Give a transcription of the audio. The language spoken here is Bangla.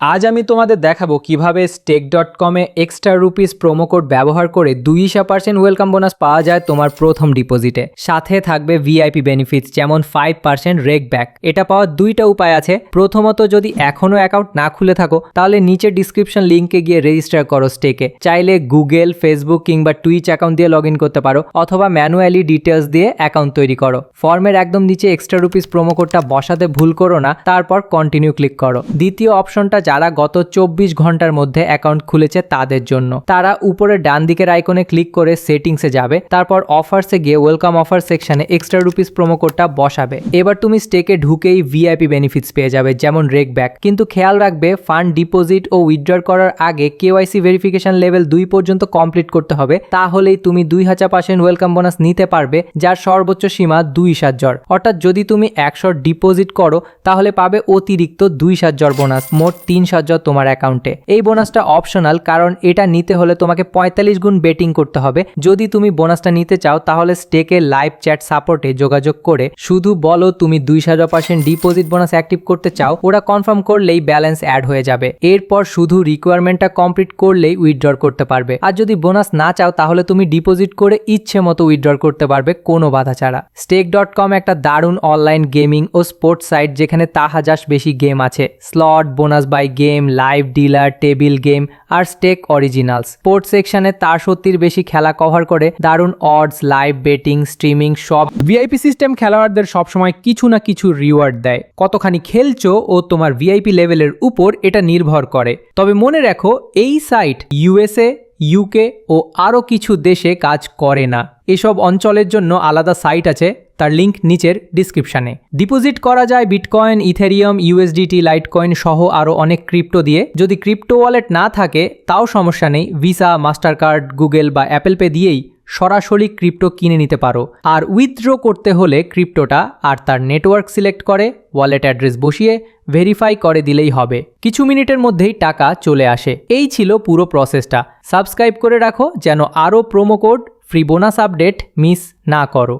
আজ আমি তোমাদের দেখাবো কীভাবে স্টেক ডট কমে এক্সট্রা রুপিস প্রোমো কোড ব্যবহার করে দুইশো পার্সেন্ট ওয়েলকাম বোনাস পাওয়া যায় তোমার প্রথম ডিপোজিটে সাথে থাকবে ভিআইপি বেনিফিটস যেমন ফাইভ পার্সেন্ট রেক ব্যাক এটা পাওয়ার দুইটা উপায় আছে। প্রথমত, যদি এখনও অ্যাকাউন্ট না খুলে থাকো, তাহলে নিচে ডিসক্রিপশন লিঙ্কে গিয়ে রেজিস্টার করো স্টেকে চাইলে গুগল ফেসবুক কিংবা টুইচ অ্যাকাউন্ট দিয়ে লগ ইন করতে পারো, অথবা ম্যানুয়ালি ডিটেলস দিয়ে অ্যাকাউন্ট তৈরি করো। ফর্মের একদম নিচে এক্সট্রা রুপিস প্রোমো কোডটা বসাতে ভুল করো না, তারপর কন্টিনিউ ক্লিক করো। দ্বিতীয় অপশনটা যারা গত চব্বিশ ঘণ্টার মধ্যে অ্যাকাউন্ট খুলেছে তাদের জন্য। তারা উপরে ডান দিকের আইকনে ক্লিক করে সেটিংসে যাবে, তারপর অফার্সে গিয়ে ওয়েলকাম অফার সেকশনে এক্সট্রা রুপিস প্রোমো কোডটা বসাবে। এবার তুমি স্টেকে ঢুকেই ভিআইপি বেনিফিটস পেয়ে যাবে, যেমন রেক ব্যাক কিন্তু খেয়াল রাখবে ফান্ড ডিপোজিট ও উইথড্র করার আগে কেওয়াইসি ভেরিফিকেশন লেভেল দুই পর্যন্ত কমপ্লিট করতে হবে, তাহলেই তুমি দুই হাজার পার্সেন্ট ওয়েলকাম বোনাস নিতে পারবে, যার সর্বোচ্চ সীমা দুই সাতজর অর্থাৎ যদি তুমি একশো ডিপোজিট করো, তাহলে পাবে অতিরিক্ত দুই সাতজর বোনাস মোট তিন সাতজর তোমার অ্যাকাউন্টে এই বোনাসটা অপশনাল কারণ এটা নিতে হলে তোমাকে পঁয়তাল্লিশ গুণ বেটিং করতে হবে। যদি তুমি বোনাসটা নিতে চাও, তাহলে স্টেকে লাইভ চ্যাট সাপোর্টে যোগাযোগ করে শুধু বলো তুমি দুই হাজার পার্সেন্ট ডিপোজিট বোনাস অ্যাক্টিভ করতে চাও, ওরা কনফার্ম করলেই ব্যালেন্স অ্যাড হয়ে যাবে। এরপর শুধু রিকোয়ারমেন্টটা কমপ্লিট করলেই উইথড্র করতে পারবে। আর যদি বোনাস না চাও, তাহলে তুমি ডিপোজিট করে ইচ্ছে মতো উইথড্র করতে পারবে, কোনো বাধা ছাড়া। স্টেক ডট কম একটা দারুণ অনলাইন গেমিং ও স্পোর্টস সাইট যেখানে তাহাজাস বেশি গেম আছে। Slot bonus buy game live dealer table game আর স্টেক অরিজিনাল স্পোর্টস সেকশনে তার সত্যির বেশি খেলা কভার করে। দারুণ অডস লাইভ বেটিং স্ট্রিমিং সব। ভিআইপি সিস্টেম খেলোয়াড়দের সবসময় কিছু না কিছু রিওয়ার্ড দেয়। কতখানি খেলছো ও তোমার ভিআইপি লেভেলের উপর এটা নির্ভর করে। তবে মনে রাখো, এই সাইট ইউএসএ ইউকে ও আরও কিছু দেশে কাজ করে না। এসব অঞ্চলের জন্য আলাদা সাইট আছে, তার লিঙ্ক নিচের ডিসক্রিপশানে। ডিপোজিট করা যায় বিটকয়েন, ইথেরিয়াম, ইউএসডিটি, লাইটকয়েন সহ আরও অনেক ক্রিপ্টো দিয়ে। যদি ক্রিপ্টো ওয়ালেট না থাকে, তাও সমস্যা নেই। ভিসা মাস্টার কার্ড গুগল বা অ্যাপেল পে দিয়েই সরাসরি ক্রিপ্টো কিনে নিতে পারো। আর উইথড্র করতে হলে ক্রিপ্টোটা আর তার নেটওয়ার্ক সিলেক্ট করে ওয়ালেট অ্যাড্রেস বসিয়ে ভেরিফাই করে দিলেই হবে। কিছু মিনিটের মধ্যেই টাকা চলে আসে। এই ছিল পুরো প্রসেসটা সাবস্ক্রাইব করে রাখো যেন আরও promo code free bonus update miss না করো।